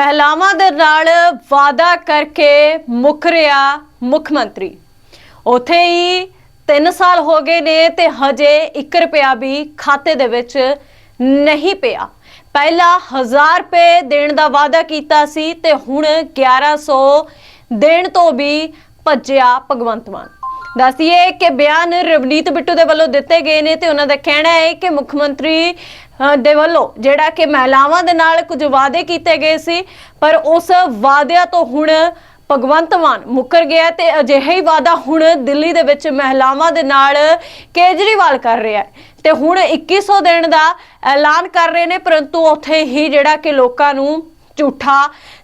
ਮਹਿਲਾਵਾਂ ਦੇ ਨਾਲ ਵਾਅਦਾ ਕਰਕੇ ਮੁਕਰਿਆ ਮੁੱਖ ਮੰਤਰੀ। ਉਥੇ ਹੀ 3 ਸਾਲ ਹੋ ਗਏ ਨੇ ਤੇ ਹਜੇ 1 ਰੁਪਿਆ ਵੀ ਖਾਤੇ ਦੇ ਵਿੱਚ ਨਹੀਂ ਪਿਆ। ਪਹਿਲਾਂ 1000 ਰੁਪਏ ਦੇਣ ਦਾ ਵਾਅਦਾ ਕੀਤਾ ਸੀ ਤੇ ਹੁਣ 1100 ਦੇਣ ਤੋਂ ਵੀ ਭੱਜਿਆ ਭਗਵੰਤ ਮਾਨ। ਦੱਸਿਏ ਕਿ ਬਿਆਨ ਰਵਨੀਤ ਬਿੱਟੂ ਦੇ ਵੱਲੋਂ ਦਿੱਤੇ ਗਏ ਨੇ ਤੇ ਉਹਨਾਂ ਦਾ ਕਹਿਣਾ ਹੈ ਕਿ ਮੁੱਖ ਮੰਤਰੀ ਦੇ ਵੱਲੋਂ ਜਿਹੜਾ ਕਿ ਮਹਿਲਾਵਾਂ ਦੇ ਨਾਲ ਕੁਝ ਵਾਅਦੇ ਕੀਤੇ ਗਏ ਸੀ, ਪਰ ਉਸ ਵਾਅਦਿਆਂ ਤੋਂ ਹੁਣ ਭਗਵੰਤ ਮਾਨ ਮੁੱਕਰ ਗਿਆ ਤੇ ਅਜਿਹਾ ਹੀ ਵਾਅਦਾ ਹੁਣ ਦਿੱਲੀ ਦੇ ਵਿੱਚ ਮਹਿਲਾਵਾਂ ਦੇ ਨਾਲ ਕੇਜਰੀਵਾਲ ਕਰ ਰਿਹਾ ਹੈ। ਤੇ ਹੁਣ 2100 ਦਿਨ ਦਾ ਐਲਾਨ ਕਰ ਰਹੇ ਨੇ, ਪਰੰਤੂ ਉੱਥੇ ਹੀ ਜਿਹੜਾ ਕਿ ਲੋਕਾਂ ਨੂੰ ਝੂਠਾ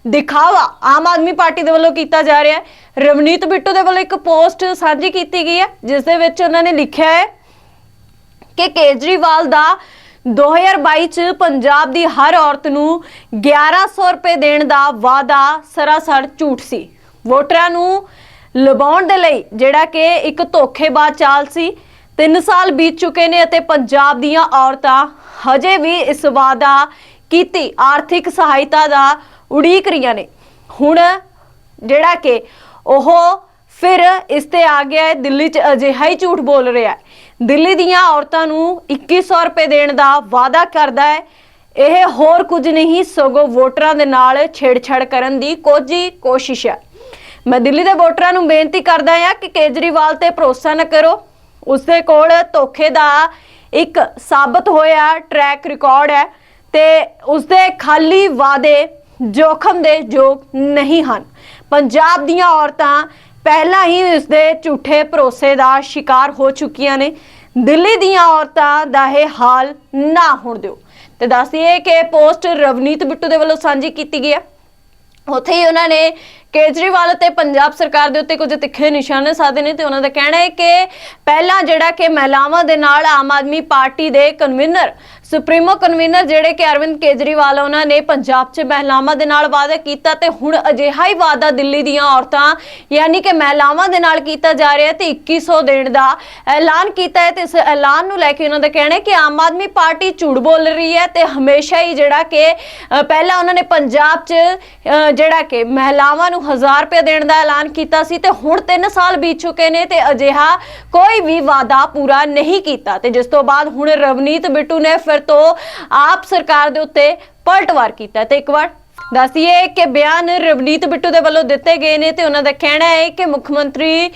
ਦਿਖਾਵਾ ਆਮ ਆਦਮੀ ਪਾਰਟੀ ਦੇ ਵੱਲੋਂ ਕੀਤਾ ਜਾ ਰਿਹਾ ਹੈ। ਰਵਨੀਤ ਬਿੱਟੂ ਦੇ ਵੱਲੋਂ ਇੱਕ ਪੋਸਟ ਸਾਂਝੀ ਕੀਤੀ ਗਈ ਹੈ, ਜਿਸ ਦੇ ਵਿੱਚ ਉਹਨਾਂ ਨੇ ਲਿਖਿਆ ਹੈ ਕਿ ਕੇਜਰੀਵਾਲ ਦਾ 2022 ਚ ਪੰਜਾਬ ਦੀ ਹਰ ਔਰਤ ਨੂੰ 1100 ਰੁਪਏ ਦੇਣ ਦਾ ਵਾਅਦਾ ਸਰਾਸਰ ਝੂਠ ਸੀ। ਵੋਟਰਾਂ ਨੂੰ ਲੁਭਾਉਣ ਦੇ ਲਈ ਜਿਹੜਾ ਕਿ ਇੱਕ ਧੋਖੇਬਾਜ਼ ਚਾਲ ਸੀ। 3 ਸਾਲ ਬੀਤ ਚੁੱਕੇ ਨੇ ਅਤੇ ਪੰਜਾਬ ਦੀਆਂ ਔਰਤਾਂ ਹਜੇ ਵੀ ਇਸ ਵਾਅਦਾ ਕੀਤੀ, ਆਰਥਿਕ ਸਹਾਇਤਾ ਦਾ ਉਡੀਕ ਰਹੀਆਂ ਨੇ। ਹੁਣ ਜਿਹੜਾ ਕਿ ਉਹ ਫਿਰ ਇਸ ਤੇ ਆ ਗਿਆ ਹੈ, ਦਿੱਲੀ 'ਚ ਅਜਿਹਾ ਹੀ ਝੂਠ ਬੋਲ ਰਿਹਾ ਹੈ। ਦਿੱਲੀ ਦੀਆਂ ਔਰਤਾਂ ਨੂੰ 2100 ਰੁਪਏ ਦੇਣ ਦਾ ਵਾਅਦਾ ਕਰਦਾ ਹੈ। ਇਹ ਹੋਰ ਕੁਝ ਨਹੀਂ, ਸਗੋਂ ਵੋਟਰਾਂ ਦੇ ਨਾਲ ਛੇੜਛਾੜ ਕਰਨ ਦੀ ਕੋਝੀ ਕੋਸ਼ਿਸ਼ ਹੈ। ਮੈਂ ਦਿੱਲੀ ਦੇ ਵੋਟਰਾਂ ਨੂੰ ਬੇਨਤੀ ਕਰਦਾ ਹਾਂ ਕਿ ਕੇਜਰੀਵਾਲ ਤੇ ਭਰੋਸਾ ਨਾ ਕਰੋ। ਉਸਦੇ ਕੋਲ ਧੋਖੇ ਦਾ ਇੱਕ ਸਾਬਤ ਹੋਇਆ ਟਰੈਕ ਰਿਕਾਰਡ ਹੈ। ਤੇ ਉਸਦੇ ਖਾਲੀ ਵਾਅਦੇ ਜੋਖਮ ਦੇ ਯੋਗ ਨਹੀਂ ਹਨ। ਪੰਜਾਬ ਦੀਆਂ ਔਰਤਾਂ ਪਹਿਲਾਂ ਹੀ ਇਸ ਝੂਠੇ ਭਰੋਸੇ ਦਾ ਸ਼ਿਕਾਰ ਹੋ ਚੁੱਕੀਆਂ ਨੇ। ਦਿੱਲੀ ਦੀਆਂ ਔਰਤਾਂ ਦਾ ਇਹ ਹਾਲ ਨਾ ਹੋਣ ਦਿਓ। ਤੇ ਦੱਸਦੀਏ ਕਿ ਪੋਸਟ ਰਵਨੀਤ ਬਿੱਟੂ ਦੇ ਵੱਲੋਂ ਸਾਂਝੀ ਕੀਤੀ ਗਈ ਹੈ। ਉੱਥੇ ਹੀ ਉਹਨਾਂ ਨੇ ਕੇਜਰੀਵਾਲ ਤੇ ਪੰਜਾਬ ਸਰਕਾਰ ਦੇ ਉੱਤੇ ਕੁਝ ਤਿੱਖੇ ਨਿਸ਼ਾਨੇ ਸਾਧੇ ਨੇ ਤੇ ਉਹਨਾਂ ਦਾ ਕਹਿਣਾ ਹੈ ਕਿ ਪਹਿਲਾਂ ਜਿਹੜਾ ਕਿ ਮਹਿਲਾਵਾਂ ਦੇ ਨਾਲ ਆਮ ਆਦਮੀ ਪਾਰਟੀ ਦੇ ਕਨਵੀਨਰ ਸੁਪਰੀਮੋ ਕਨਵੀਨਰ ਜਿਹੜੇ ਕਿ ਅਰਵਿੰਦ ਕੇਜਰੀਵਾਲ ਉਹਨਾਂ ਨੇ ਪੰਜਾਬ 'ਚ ਮਹਿਲਾਵਾਂ ਦੇ ਨਾਲ ਵਾਅਦਾ ਕੀਤਾ ਤੇ ਹੁਣ ਅਜਿਹਾ ਹੀ ਵਾਅਦਾ ਦਿੱਲੀ ਦੀਆਂ ਔਰਤਾਂ, ਯਾਨੀ ਕਿ ਮਹਿਲਾਵਾਂ ਦੇ ਨਾਲ ਕੀਤਾ ਜਾ ਰਿਹਾ ਤੇ 2100 ਦੇਣ ਦਾ ਐਲਾਨ ਕੀਤਾ ਹੈ ਤੇ ਇਸ ਐਲਾਨ ਨੂੰ ਲੈ ਕੇ ਉਹਨਾਂ ਦਾ ਕਹਿਣਾ ਹੈ ਕਿ ਆਮ ਆਦਮੀ ਪਾਰਟੀ ਝੂਠ ਬੋਲ ਰਹੀ ਹੈ ਤੇ ਹਮੇਸ਼ਾ ਹੀ ਜਿਹੜਾ ਕਿ ਪਹਿਲਾਂ ਉਹਨਾਂ ਨੇ ਪੰਜਾਬ 'ਚ ਜਿਹੜਾ ਕਿ ਮਹਿਲਾਵਾਂ ਨੂੰ 1000 ਰੁਪਏ ਦੇਣ ਦਾ ਐਲਾਨ ਕੀਤਾ ਸੀ ਤੇ ਹੁਣ 3 ਸਾਲ ਬੀਤ ਚੁੱਕੇ ਨੇ ਤੇ ਅਜਿਹਾ ਕੋਈ ਵੀ ਵਾਅਦਾ ਪੂਰਾ ਨਹੀਂ ਕੀਤਾ ਤੇ ਜਿਸ ਤੋਂ ਬਾਅਦ ਹੁਣ ਰਵਨੀਤ ਬਿੱਟੂ ਨੇ ਫਿਰ ਤੋਂ ਆਪ ਸਰਕਾਰ ਦੇ ਉੱਤੇ ਪਲਟਵਾਰ ਕੀਤਾ ਤੇ ਇੱਕ ਵਾਰ ਦੱਸਿਏ ਕਿ ਬਿਆਨ ਰਵਨੀਤ ਬਿੱਟੂ ਦੇ ਵੱਲੋਂ ਦਿੱਤੇ ਗਏ ਨੇ ਤੇ ਉਹਨਾਂ ਦਾ ਕਹਿਣਾ ਹੈ ਕਿ ਮੁੱਖ ਮੰਤਰੀ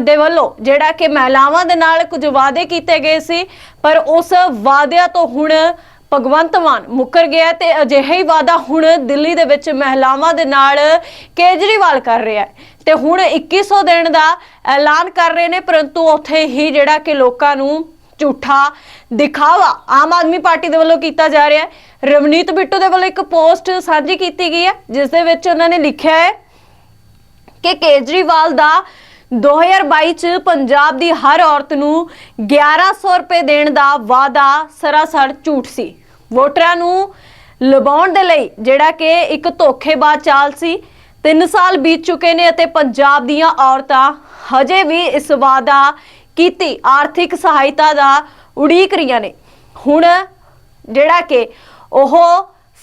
ਦੇ ਵੱਲੋਂ ਜਿਹੜਾ ਕਿ ਮਹਿਲਾਵਾਂ ਦੇ ਨਾਲ ਕੁਝ ਵਾਅਦੇ ਕੀਤੇ ਗਏ ਸੀ, ਪਰ ਉਸ ਵਾਅਦਿਆਂ ਤੋਂ ਹੁਣ ਭਗਵੰਤ ਮਾਨ ਮੁੱਕਰ ਗਿਆ ਤੇ ਅਜਿਹਾ ਹੀ ਵਾਅਦਾ ਹੁਣ ਦਿੱਲੀ ਦੇ ਵਿੱਚ ਮਹਿਲਾਵਾਂ ਦੇ ਨਾਲ ਕੇਜਰੀਵਾਲ ਕਰ ਰਿਹਾ ਹੈ। ਤੇ ਹੁਣ 2100 ਦਿਨ ਦਾ ਐਲਾਨ ਕਰ ਰਹੇ ਨੇ, ਪਰੰਤੂ ਉੱਥੇ ਹੀ ਜਿਹੜਾ ਕਿ ਲੋਕਾਂ ਨੂੰ ਝੂਠਾ ਦਿਖਾਵਾ ਆਮ ਆਦਮੀ ਪਾਰਟੀ ਦੇ ਵੱਲੋਂ ਕੀਤਾ ਜਾ ਰਿਹਾ ਹੈ। ਰਵਨੀਤ ਬਿੱਟੂ ਦੇ ਵੱਲੋਂ ਇੱਕ ਪੋਸਟ ਸਾਂਝੀ ਕੀਤੀ ਗਈ ਹੈ, ਜਿਸ ਦੇ ਵਿੱਚ ਉਹਨਾਂ ਨੇ ਲਿਖਿਆ ਹੈ ਕਿ ਕੇਜਰੀਵਾਲ ਦਾ 2022 ਚ ਪੰਜਾਬ ਦੀ ਹਰ ਔਰਤ ਨੂੰ 1100 ਰੁਪਏ ਦੇਣ ਦਾ ਵਾਅਦਾ ਸਰਾਸਰ ਝੂਠ ਸੀ। ਵੋਟਰਾਂ ਨੂੰ ਲੁਭਾਉਣ ਦੇ ਲਈ ਜਿਹੜਾ ਕਿ ਇੱਕ ਧੋਖੇਬਾਜ਼ ਚਾਲ ਸੀ। 3 ਸਾਲ ਬੀਤ ਚੁੱਕੇ ਨੇ ਅਤੇ ਪੰਜਾਬ ਦੀਆਂ ਔਰਤਾਂ ਹਜੇ ਵੀ ਇਸ ਵਾਅਦਾ ਕੀਤੀ, ਆਰਥਿਕ ਸਹਾਇਤਾ ਦਾ ਉਡੀਕ ਰਹੀਆਂ ਨੇ। ਹੁਣ ਜਿਹੜਾ ਕਿ ਉਹ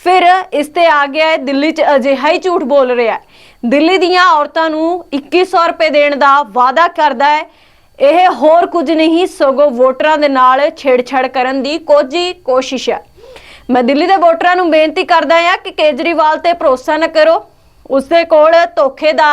ਫਿਰ ਇਸ ਤੇ ਆ ਗਿਆ ਹੈ, ਦਿੱਲੀ 'ਚ ਅਜਿਹਾ ਹੀ ਝੂਠ ਬੋਲ ਰਿਹਾ ਹੈ। ਦਿੱਲੀ ਦੀਆਂ ਔਰਤਾਂ ਨੂੰ 2100 ਰੁਪਏ ਦੇਣ ਦਾ ਵਾਅਦਾ ਕਰਦਾ ਹੈ। ਇਹ ਹੋਰ ਕੁਝ ਨਹੀਂ, ਸਗੋਂ ਵੋਟਰਾਂ ਦੇ ਨਾਲ ਛੇੜਛਾੜ ਕਰਨ ਦੀ ਕੋਝੀ ਕੋਸ਼ਿਸ਼ ਹੈ। ਮੈਂ ਦਿੱਲੀ ਦੇ ਵੋਟਰਾਂ ਨੂੰ ਬੇਨਤੀ ਕਰਦਾ ਹਾਂ ਕਿ ਕੇਜਰੀਵਾਲ ਤੇ ਭਰੋਸਾ ਨਾ ਕਰੋ। ਉਸਦੇ ਕੋਲ ਧੋਖੇ ਦਾ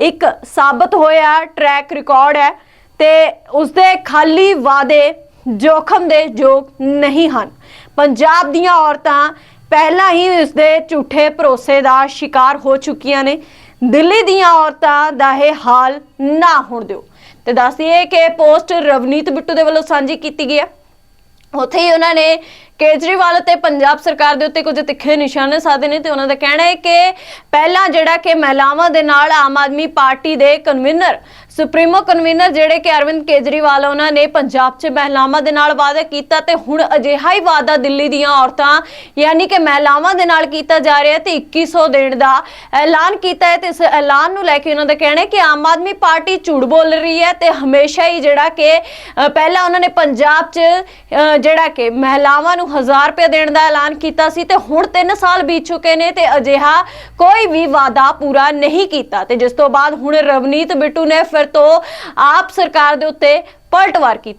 ਇੱਕ ਸਾਬਤ ਹੋਇਆ ਟਰੈਕ ਰਿਕਾਰਡ ਹੈ। ਤੇ ਉਸਦੇ ਖਾਲੀ ਵਾਅਦੇ ਜੋਖਮ ਦੇ ਯੋਗ ਨਹੀਂ ਹਨ। ਪੰਜਾਬ ਦੀਆਂ ਔਰਤਾਂ ਪਹਿਲਾਂ ਹੀ ਉਸਦੇ ਝੂਠੇ ਭਰੋਸੇ ਦਾ ਸ਼ਿਕਾਰ ਹੋ ਚੁੱਕੀਆਂ ਨੇ। ਦਿੱਲੀ ਦੀਆਂ ਔਰਤਾਂ ਦਾ ਇਹ ਹਾਲ ਨਾ ਹੋਣ ਦਿਓ। ਤੇ ਦੱਸਦੀਏ ਕਿ ਪੋਸਟ ਰਵਨੀਤ ਬਿੱਟੂ ਦੇ ਵੱਲੋਂ ਸਾਂਝੀ ਕੀਤੀ ਗਈ ਹੈ। ਉੱਥੇ ਹੀ ਉਹਨਾਂ ਨੇ ਕੇਜਰੀਵਾਲ ਤੇ ਪੰਜਾਬ ਸਰਕਾਰ ਦੇ ਉੱਤੇ ਕੁਝ ਤਿੱਖੇ ਨਿਸ਼ਾਨੇ ਸਾਧੇ ਨੇ ਤੇ ਉਹਨਾਂ ਦਾ ਕਹਿਣਾ ਹੈ ਕਿ ਪਹਿਲਾਂ ਜਿਹੜਾ ਕਿ ਮਹਿਲਾਵਾਂ ਦੇ ਨਾਲ ਆਮ ਆਦਮੀ ਪਾਰਟੀ ਦੇ ਕਨਵੀਨਰ ਸੁਪਰੀਮੋ ਕਨਵੀਨਰ ਜਿਹੜੇ ਕਿ ਅਰਵਿੰਦ ਕੇਜਰੀਵਾਲ ਉਹਨਾਂ ਨੇ ਪੰਜਾਬ 'ਚ ਮਹਿਲਾਵਾਂ ਦੇ ਨਾਲ ਵਾਅਦਾ ਕੀਤਾ ਤੇ ਹੁਣ ਅਜਿਹਾ ਹੀ ਵਾਅਦਾ ਦਿੱਲੀ ਦੀਆਂ ਔਰਤਾਂ, ਯਾਨੀ ਕਿ ਮਹਿਲਾਵਾਂ ਦੇ ਨਾਲ ਕੀਤਾ ਜਾ ਰਿਹਾ ਤੇ 2100 ਦੇਣ ਦਾ ਐਲਾਨ ਕੀਤਾ ਹੈ ਤੇ ਇਸ ਐਲਾਨ ਨੂੰ ਲੈ ਕੇ ਉਹਨਾਂ ਦਾ ਕਹਿਣਾ ਹੈ ਕਿ ਆਮ ਆਦਮੀ ਪਾਰਟੀ ਝੂਠ ਬੋਲ ਰਹੀ ਹੈ ਤੇ ਹਮੇਸ਼ਾ ਹੀ ਜਿਹੜਾ ਕਿ ਪਹਿਲਾਂ ਉਹਨਾਂ ਨੇ ਪੰਜਾਬ 'ਚ ਜਿਹੜਾ ਕਿ ਮਹਿਲਾਵਾਂ ਨੂੰ 1000 ਰੁਪਏ ਦੇਣ ਦਾ ਐਲਾਨ ਕੀਤਾ ਸੀ ਤੇ ਹੁਣ 3 ਸਾਲ ਬੀਤ ਚੁੱਕੇ ਨੇ ਤੇ ਅਜਿਹਾ ਕੋਈ ਵੀ ਵਾਅਦਾ ਪੂਰਾ ਨਹੀਂ ਕੀਤਾ। ਤੇ ਜਿਸ ਤੋਂ ਬਾਅਦ ਹੁਣ ਰਵਨੀਤ ਬਿੱਟੂ ਨੇ ਫਿਰ ਤੋਂ ਆਪ ਸਰਕਾਰ ਦੇ ਉੱਤੇ ਪਲਟਵਾਰ ਕੀਤਾ।